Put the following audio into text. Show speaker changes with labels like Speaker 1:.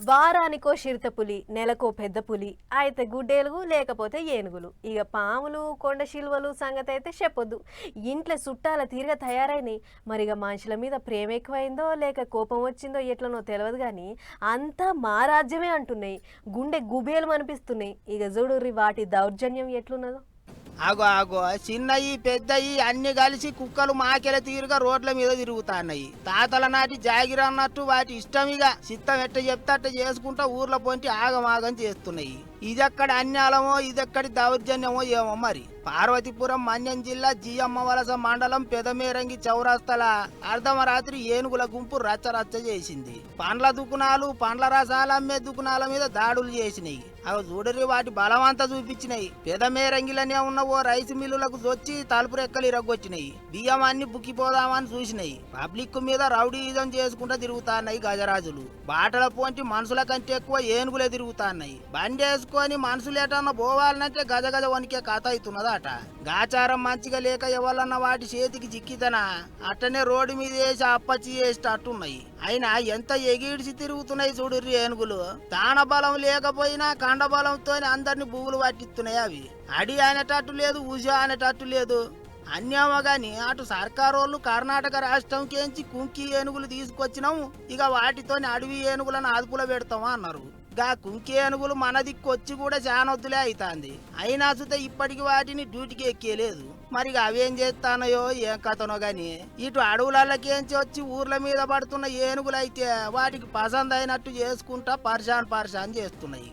Speaker 1: వారానికో చిరుతపులి నెలకో పెద్ద పులి అయితే గుడ్డేలుగు లేకపోతే ఏనుగులు. ఇక పాములు కొండ శిల్వలు సంగతి అయితే చెప్పొద్దు. ఇంట్లో చుట్టాల తీరుగా తయారైనాయి. మరి ఇక మనుషుల మీద ప్రేమ ఎక్కువైందో లేక కోపం వచ్చిందో ఎట్లనో తెలియదు కానీ అంతా మా రాజ్యమే అంటున్నాయి. గుండె గుబేలు అనిపిస్తున్నాయి ఇక చూడుర్రి వాటి దౌర్జన్యం ఎట్లున్నదో.
Speaker 2: ఆగో ఆగో. చిన్నయి పెద్దయి అన్ని కలిసి కుక్కలు మాకెల తీరుగా రోడ్ల మీద తిరుగుతాన్నాయి. తాతల నాటి జాగిర అన్నట్టు వాటి ఇష్టమిగా చిత్తం ఎట్ట చెప్తే అట్ట చేసుకుంటా ఊర్ల పొంటి ఆగమాగం చేస్తున్నాయి. ఇదెక్కడి అన్యాలమో ఇదెక్కడి దౌర్జన్యమో ఏమో మరి. పార్వతీపురం మన్యం జిల్లా జియమ్మ వలస మండలం పెదమేరంగి చౌరాస్తల అర్ధమరాత్రి ఏనుగుల గుంపు రచ్చ రచ్చ చేసింది. పండ్ల దుకుణాలు పండ్ల రసాలు అమ్మే దుకుణాల మీద దాడులు చేసినాయి. అవి చూడరి వాటి బలమంతా చూపించినాయి. పెదమేరంగిలనే ఉన్న ఓ రైస్ మిల్లులకు దొచ్చి తలుపు రెక్కలు ఇరగొచ్చినాయి. బియ్యం అన్ని బుక్కిపోదామని చూసినాయి. పబ్లిక్ మీద రౌడీజం చేసుకుంటూ తిరుగుతాన్నాయి గజరాజులు. బాటల పోంటి మనుషుల కంటే ఎక్కువ ఏనుగులే తిరుగుతాన్నాయి బండేసు వేసుకొని మనుషులు ఎటన్నా పోవాలంటే గజ గజ వనికే కథ అవుతున్నదట. గాచారం మంచిగా లేక ఎవరన్నా వాటి చేతికి చిక్కితనా? అట్టనే రోడ్డు మీద వేసి అప్పచ్చి చేసేటట్టున్నాయి. అయినా ఎంత ఎగిడిసి తిరుగుతున్నాయి చూడు ఏనుగులు దాన బలం లేకపోయినా కండ బలంతోనే అందరిని బుగులు పట్టిస్తున్నాయి అవి. అడి అనేటట్టు లేదు ఉజ అనేటట్టు లేదు. అన్యామో గాని అటు సర్కారోళ్ళు కర్ణాటక రాష్ట్రం కేంచి కుంకి ఏనుగులు తీసుకొచ్చినాము ఇక వాటితోని అడవి ఏనుగులను అదుపులో పెడతామా అన్నారు. గా కుంకే ఏనుగులు మన దిక్కొచ్చి కూడా చానొద్దులే అవుతాంది అయినా సుత ఇప్పటికి వాటిని డ్యూటీకి ఎక్కేలేదు. మరి అవేం చేస్తానయో ఏం కథనో గాని ఇటు అడవులకేంచి వచ్చి ఊర్ల మీద పడుతున్న ఏనుగులు అయితే వాటికి పసందైనట్టు అయినట్టు చేసుకుంటా పర్షాన్ పర్షాన్ చేస్తున్నాయి.